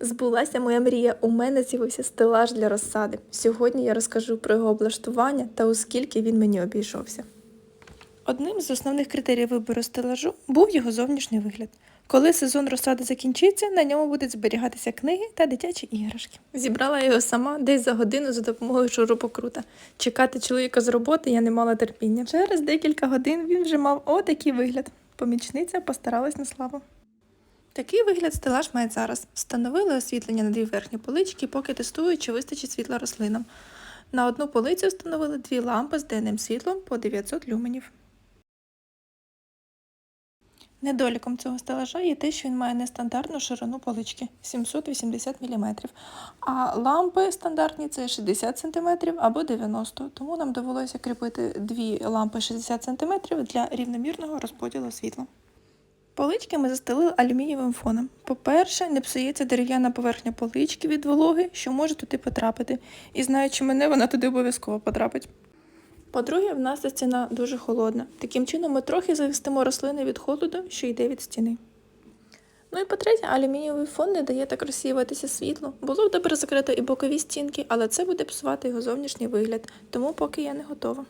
Збулася моя мрія. У мене з'явився стелаж для розсади. Сьогодні я розкажу про його облаштування та у скільки він мені обійшовся. Одним з основних критеріїв вибору стелажу був його зовнішній вигляд. Коли сезон розсади закінчиться, на ньому будуть зберігатися книги та дитячі іграшки. Зібрала його сама десь за годину за допомогою шурупокрута. Чекати чоловіка з роботи я не мала терпіння. Через декілька годин він вже мав отакий вигляд. Помічниця постаралась на славу. Такий вигляд стелаж має зараз. Встановили освітлення на дві верхні полички, поки тестують, чи вистачить світла рослинам. На одну полицю встановили дві лампи з денним світлом по 900 люменів. Недоліком цього стелажа є те, що він має нестандартну ширину полички 780 мм, а лампи стандартні це 60 см або 90 тому нам довелося кріпити дві лампи 60 см для рівномірного розподілу світла. Полички ми застелили алюмінієвим фоном. По-перше, не псується дерев'яна поверхня полички від вологи, що може туди потрапити. І знаючи мене, вона туди обов'язково потрапить. По-друге, в нас ця стіна дуже холодна. Таким чином ми трохи захистимо рослини від холоду, що йде від стіни. Ну і по-третє, алюмінієвий фон не дає так розсіюватися світло. Було б добре закрито і бокові стінки, але це буде псувати його зовнішній вигляд, тому поки я не готова.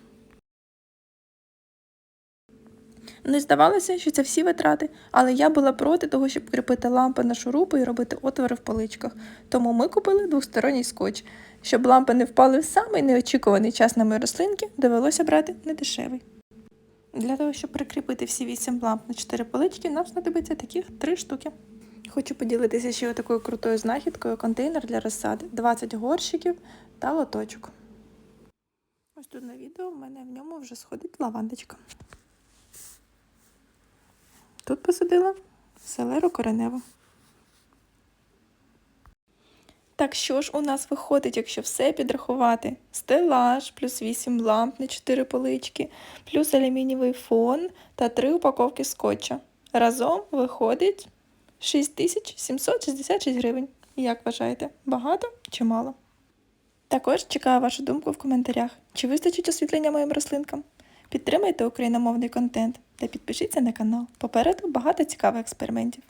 Не здавалося, що це всі витрати, але я була проти того, щоб кріпити лампи на шурупи і робити отвори в поличках. Тому ми купили двосторонній скотч. Щоб лампи не впали в самий неочікуваний час на мої рослинки, довелося брати недешевий. Для того, щоб прикріпити всі вісім ламп на чотири полички, нам знадобиться таких три штуки. Хочу поділитися ще такою крутою знахідкою контейнер для розсади, 20 горщиків та лоточок. Ось тут на відео в мене в ньому вже сходить лавандочка. Тут посадила селеру кореневу. Так що ж у нас виходить, якщо все підрахувати? Стелаж, плюс 8 ламп на 4 полички, плюс алюмінієвий фон та 3 упаковки скотча. Разом виходить 6766 гривень. Як вважаєте, багато чи мало? Також чекаю вашу думку в коментарях. Чи вистачить освітлення моїм рослинкам? Підтримайте україномовний контент та підпишіться на канал. Попереду багато цікавих експериментів.